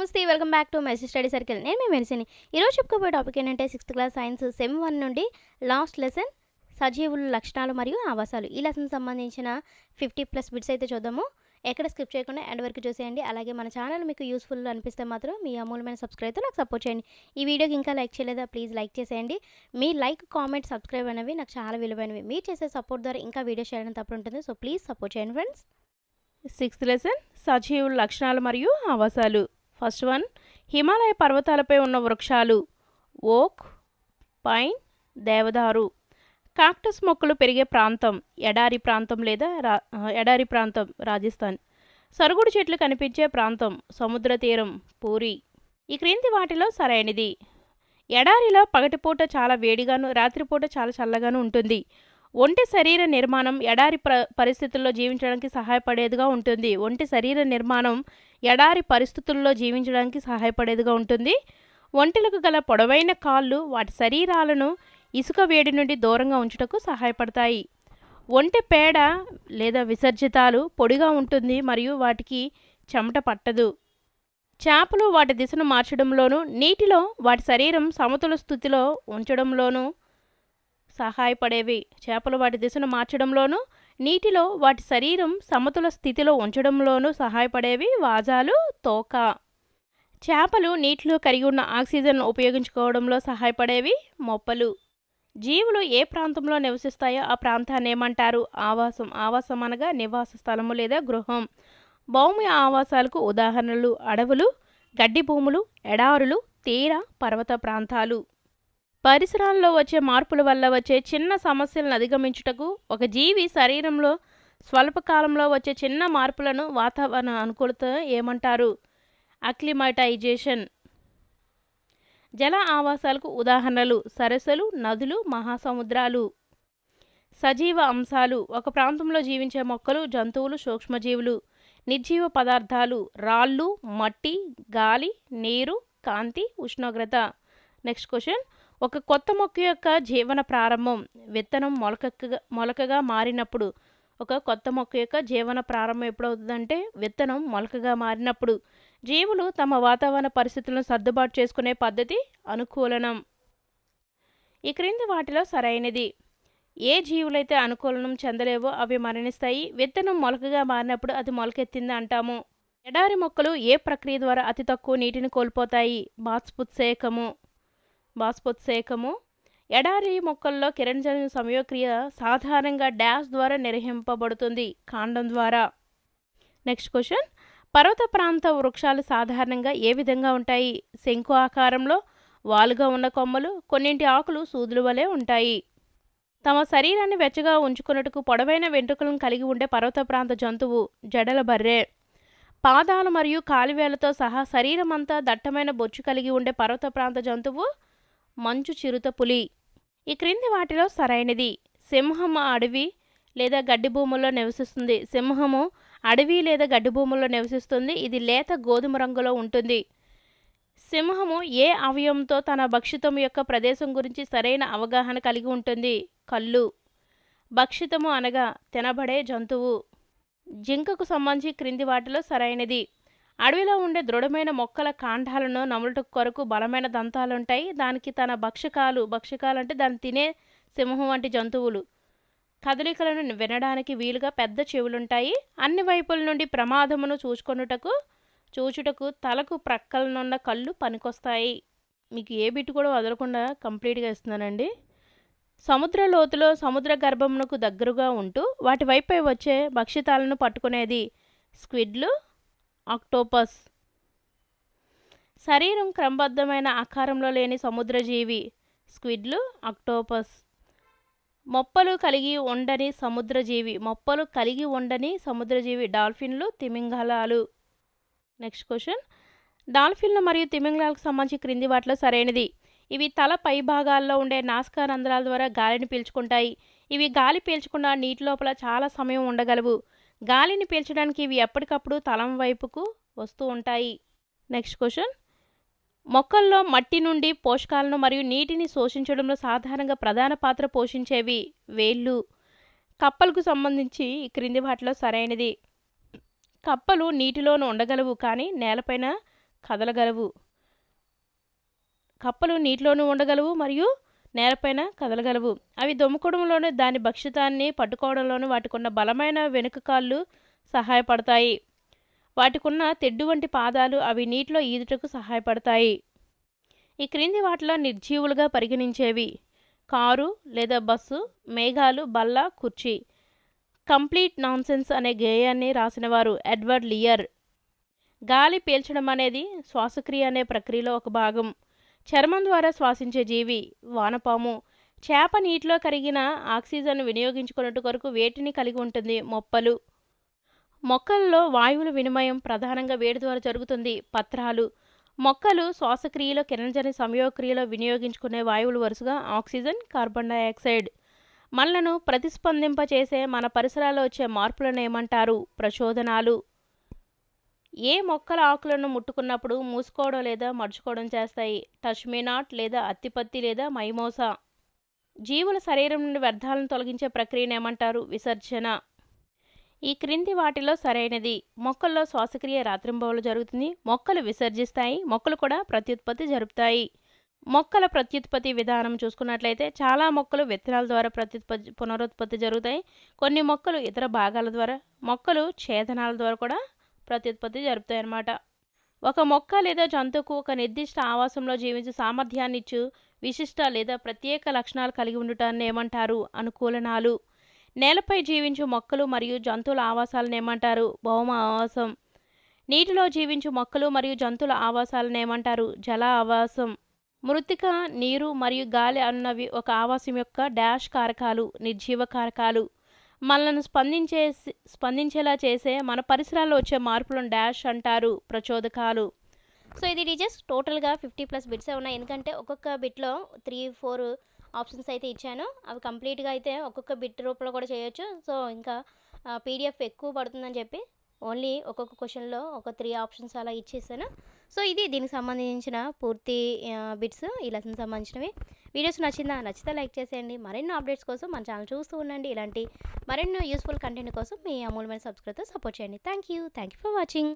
నమస్తే welcome back to message study circle. నేను మీ మెరిసిని. ఈరోజు చెప్పుకోబోయే టాపిక్ ఏంటంటే sixth class science sem one నుండి లాస్ట్ లెసన్ సజీవుల లక్షణాలు మరియు ఆవాసాలు. ఈ లెసన్ సంబంధించిన ఫిఫ్టీ ప్లస్ బిట్స్ అయితే చూద్దాము. ఎక్కడ స్కిప్ చేయకుండా ఎండ్ వరకు చూసేయండి. అలాగే మన ఛానల్ మీకు యూస్ఫుల్ అనిపిస్తే మాత్రం మీ అమూల్యమైన సబ్స్క్రైబ్తో నాకు సపోర్ట్ చేయండి. ఈ వీడియోకి ఇంకా లైక్ చేయలేదా? ప్లీజ్ లైక్ చేసేయండి. మీ లైక్ కామెంట్ సబ్స్క్రైబ్ అనేవి నాకు చాలా విలువైనవి. మీరు చేసే సపోర్ట్ ద్వారా ఇంకా వీడియో చేయడం తప్పు ఉంటుంది. సో ప్లీజ్ సపోర్ట్ చేయండి ఫ్రెండ్స్. సిక్స్త్ లెసన్ సజీవుల లక్షణాలు మరియు ఆవాసాలు. ఫస్ట్ వన్ హిమాలయ పర్వతాలపై ఉన్న వృక్షాలు ఓక్ పైన్ దేవదారు. కాక్టస్ మొక్కలు పెరిగే ప్రాంతం ఎడారి ప్రాంతం లేదా రా ఎడారి ప్రాంతం రాజస్థాన్. సరుగుడు చెట్లు కనిపించే ప్రాంతం సముద్ర తీరం పూరి. ఈ క్రింది వాటిలో సరైనది. ఎడారిలో పగటిపూట చాలా వేడిగాను రాత్రిపూట చాలా చల్లగాను ఉంటుంది. ఒంటి శరీర నిర్మాణం ఎడారి ప్ర పరిస్థితుల్లో జీవించడానికి సహాయపడేదిగా ఉంటుంది. ఒంటి శరీర నిర్మాణం ఎడారి పరిస్థితుల్లో జీవించడానికి సహాయపడేదిగా ఉంటుంది. ఒంటెలకు గల పొడవైన కాళ్ళు వాటి శరీరాలను ఇసుక వేడి నుండి దూరంగా ఉంచుటకు సహాయపడతాయి. ఒంటె పేడ లేదా విసర్జితాలు పొడిగా ఉంటుంది మరియు వాటికి చెమట పట్టదు. చేపలు వాటి దిశను మార్చడంలోనూ నీటిలో వాటి శరీరం సమతుల స్థితిలో ఉంచడంలోనూ సహాయపడేవి. చేపలు వాటి దిశను మార్చడంలోనూ నీటిలో వాటి శరీరం సమతుల స్థితిలో ఉంచడంలోనూ సహాయపడేవి వాజాలు తోక. చేపలు నీటిలో కరిగి ఉన్న ఆక్సిజన్ ఉపయోగించుకోవడంలో సహాయపడేవి మొప్పలు. జీవులు ఏ ప్రాంతంలో నివసిస్తాయో ఆ ప్రాంతాన్ని ఏమంటారు? ఆవాసం ఆవాసం అనగా నివాస స్థలము లేదా గృహం. భౌమి ఆవాసాలకు ఉదాహరణలు అడవులు గడ్డి భూములు ఎడారులు తీర పర్వత ప్రాంతాలు. పరిసరాల్లో వచ్చే మార్పుల వల్ల వచ్చే చిన్న సమస్యలను అధిగమించుటకు ఒక జీవి శరీరంలో స్వల్పకాలంలో వచ్చే చిన్న మార్పులను వాతావరణ అనుకూలత ఏమంటారు? అక్లిమటైజేషన్. జల ఆవాసాలకు ఉదాహరణలు సరస్సులు నదులు మహాసముద్రాలు. సజీవ అంశాలు ఒక ప్రాంతంలో జీవించే మొక్కలు జంతువులు సూక్ష్మజీవులు. నిర్జీవ పదార్థాలు రాళ్ళు మట్టి గాలి నీరు కాంతి ఉష్ణోగ్రత. Next question. ఒక కొత్త మొక్క యొక్క జీవన ప్రారంభం విత్తనం మొలకగా మొలకగా మారినప్పుడు. ఒక కొత్త మొక్క యొక్క జీవన ప్రారంభం ఎప్పుడవుతుందంటే విత్తనం మొలకగా మారినప్పుడు. జీవులు తమ వాతావరణ పరిస్థితులను సర్దుబాటు చేసుకునే పద్ధతి అనుకూలనం. ఈ క్రింది వాటిలో సరైనది. ఏ జీవులైతే అనుకూలనం చెందలేవో అవి మరణిస్తాయి. విత్తనం మొలకగా మారినప్పుడు అది మొలకెత్తింది అంటాము. ఎడారి మొక్కలు ఏ ప్రక్రియ ద్వారా అతి తక్కువ నీటిని కోల్పోతాయి? బాష్పోత్సేకము. బాష్పోత్సేకము. ఎడారి మొక్కల్లో కిరణజన్య సమయోక్రియ సాధారణంగా డ్యాష్ ద్వారా నిర్వహింపబడుతుంది కాండం ద్వారా. Next question. పర్వత ప్రాంత వృక్షాలు సాధారణంగా ఏ విధంగా ఉంటాయి? శంకు ఆకారంలో వాలుగా ఉన్న కొమ్మలు కొన్నింటి ఆకులు సూదులు వలె ఉంటాయి. తమ శరీరాన్ని వెచ్చగా ఉంచుకున్నట్టుకు పొడవైన వెంట్రుకలను కలిగి ఉండే పర్వత ప్రాంత జంతువు జడల బర్రె. పాదాలు మరియు కాలివేలతో సహా శరీరం అంతా దట్టమైన బొచ్చు కలిగి ఉండే పర్వత ప్రాంత జంతువు మంచు చిరుత పులి. ఈ క్రింది వాటిలో సరైనది. సింహం అడవి లేదా గడ్డి భూముల్లో నివసిస్తుంది. సింహము అడవి లేదా గడ్డి భూముల్లో నివసిస్తుంది. ఇది లేత గోధుమ రంగులో ఉంటుంది. సింహము ఏ అవయవంతో తన భక్షితం యొక్క ప్రదేశం గురించి సరైన అవగాహన కలిగి ఉంటుంది? కళ్ళు. భక్షితము అనగా తినబడే జంతువు. జింకకు సంబంధించి క్రింది వాటిలో సరైనది. అడవిలో ఉండే దృఢమైన మొక్కల కాండాలను నములుట కొరకు బలమైన దంతాలుంటాయి. దానికి తన భక్షకాలు భక్షకాలు అంటే దాన్ని తినే సింహం వంటి జంతువులు. కదలికలను వినడానికి వీలుగా పెద్ద చెవులుంటాయి. అన్ని వైపుల నుండి ప్రమాదమును చూసుకొనుటకు చూచుటకు తలకు ప్రక్కలనున్న కళ్ళు పనికొస్తాయి. మీకు ఏ బిట్టు కూడా వదలకుండా కంప్లీట్గా ఇస్తున్నానండి. సముద్ర లోతులో సముద్ర గర్భమునకు దగ్గరగా ఉంటూ వాటి వైపై వచ్చే భక్షితాలను పట్టుకునేది స్క్విడ్లు ఆక్టోపస్. శరీరం క్రమబద్ధమైన ఆకారంలో లేని సముద్రజీవి స్క్విడ్లు ఆక్టోపస్. మొప్పలు కలిగి ఉండని సముద్రజీవి మొప్పలు కలిగి ఉండని సముద్రజీవి డాల్ఫిన్లు తిమింగలాలు. Next question. డాల్ఫిన్లు మరియు తిమింగలాలకు సంబంధించి క్రింది వాటిలో సరైనది. ఇవి తల పై భాగాల్లో ఉండే నాస్కా రంధ్రాల ద్వారా గాలిని పీల్చుకుంటాయి. ఇవి గాలి పీల్చకుండా నీటి లోపల చాలా సమయం ఉండగలవు. గాలిని పీల్చడానికి ఇవి ఎప్పటికప్పుడు తలం వైపుకు వస్తూ ఉంటాయి. నెక్స్ట్ క్వశ్చన్ మొక్కల్లో మట్టి నుండి పోషకాలను మరియు నీటిని శోషించడంలో సాధారణంగా ప్రధాన పాత్ర పోషించేవి వేళ్ళు. కప్పలకు సంబంధించి ఈ క్రింది వాటిలో సరైనది. కప్పలు నీటిలోనూ ఉండగలవు కానీ నేలపైన కదలగలవు. కప్పలు నీటిలోనూ ఉండగలవు మరియు నేలపైన కదలగలవు. అవి దొమ్ముకోవడంలోనూ దాని భక్షితాన్ని పట్టుకోవడంలోనూ వాటికున్న బలమైన వెనుక కాళ్ళు సహాయపడతాయి. వాటికున్న తెడ్డు వంటి పాదాలు అవి నీటిలో ఈదుటకు సహాయపడతాయి. ఈ క్రింది వాటిలో నిర్జీవులుగా పరిగణించేవి. కారు లేదా బస్సు మేఘాలు బల్ల కుర్చీ. కంప్లీట్ నాన్సెన్స్ అనే గేయాన్ని రాసినవారు ఎడ్వర్డ్ లియర్. గాలి పీల్చడం అనేది శ్వాసక్రియ అనే ప్రక్రియలో ఒక భాగం. చర్మం ద్వారా శ్వాసించే జీవి వానపాము. చేప నీటిలో కరిగిన ఆక్సిజన్ వినియోగించుకున్నట్టు కొరకు వేటిని కలిగి ఉంటుంది? మొప్పలు. మొక్కల్లో వాయువుల వినిమయం ప్రధానంగా వేడి ద్వారా జరుగుతుంది. పత్రాలు. మొక్కలు శ్వాసక్రియలో కిరణజని సంయోగక్రియలో వినియోగించుకునే వాయువులు వరుసగా ఆక్సిజన్ కార్బన్ డయాక్సైడ్ మనలను ప్రతిస్పందింపచేసే మన పరిసరాల్లో వచ్చే మార్పులను ఏమంటారు? ప్రచోదనాలు. ఏ మొక్కల ఆకులను ముట్టుకున్నప్పుడు మూసుకోవడం లేదా మడుచుకోవడం చేస్తాయి? టచ్మినాట్ లేదా అత్తిపత్తి లేదా మైమోసా? జీవుల శరీరం నుండి వ్యర్థాలను తొలగించే ప్రక్రియను ఏమంటారు? విసర్జన. ఈ క్రింది వాటిలో సరైనది. మొక్కల్లో శ్వాసక్రియ రాత్రింబవలు జరుగుతుంది. మొక్కలు విసర్జిస్తాయి. మొక్కలు కూడా ప్రత్యుత్పత్తి జరుపుతాయి. మొక్కల ప్రత్యుత్పత్తి విధానం చూసుకున్నట్లయితే చాలా మొక్కలు విత్తనాల ద్వారా ప్రత్యుత్పత్తి పునరుత్పత్తి జరుగుతాయి. కొన్ని మొక్కలు ఇతర భాగాల ద్వారా మొక్కలు ఛేదనాల ద్వారా కూడా ప్రత్యుత్పత్తి జరుపుతాయన్నమాట. ఒక మొక్క లేదా జంతువుకు ఒక నిర్దిష్ట ఆవాసంలో జీవించే సామర్థ్యాన్ని ఇచ్చు విశిష్ట లేదా ప్రత్యేక లక్షణాలు కలిగి ఉండటాన్ని ఏమంటారు? అనుకూలనాలు. నేలపై జీవించు మొక్కలు మరియు జంతువుల ఆవాసాలను ఏమంటారు? భౌమ ఆవాసం. నీటిలో జీవించు మొక్కలు మరియు జంతువుల ఆవాసాలను ఏమంటారు? జల ఆవాసం. మృతిక నీరు మరియు గాలి అన్నవి ఒక ఆవాసం యొక్క డాష్ కారకాలు నిర్జీవ కారకాలు. మనల్ని స్పందించే స్పందించేలా చేసే మన పరిసరాల్లో వచ్చే మార్పులను డాష్ అంటారు ప్రచోదకాలు. సో ఇది డీజెస్ టోటల్గా ఫిఫ్టీ ప్లస్ బిట్సే ఉన్నాయి. ఎందుకంటే ఒక్కొక్క బిట్లో త్రీ ఫోర్ ఆప్షన్స్ అయితే ఇచ్చాను. అవి కంప్లీట్గా అయితే ఒక్కొక్క బిట్ రూపంలో కూడా చేయొచ్చు. సో ఇంకా పీడిఎఫ్ ఎక్కువ పడుతుందని చెప్పి ఓన్లీ ఒక్కొక్క క్వశ్చన్లో ఒక త్రీ ఆప్షన్స్ అలా ఇచ్చేసాను. సో ఇది దీనికి సంబంధించిన పూర్తి బిట్స్ ఈ లెసన్ సంబంధించినవి. వీడియోస్ నచ్చిందా? నచ్చితే లైక్ చేసేయండి. మరెన్నో అప్డేట్స్ కోసం మన ఛానల్ చూస్తూ ఉండండి. ఇలాంటి మరెన్నో యూస్ఫుల్ కంటెంట్ కోసం మీ అమూల్యమైన సబ్స్క్రైబ్తో సపోర్ట్ చేయండి. Thank you thank you for watching.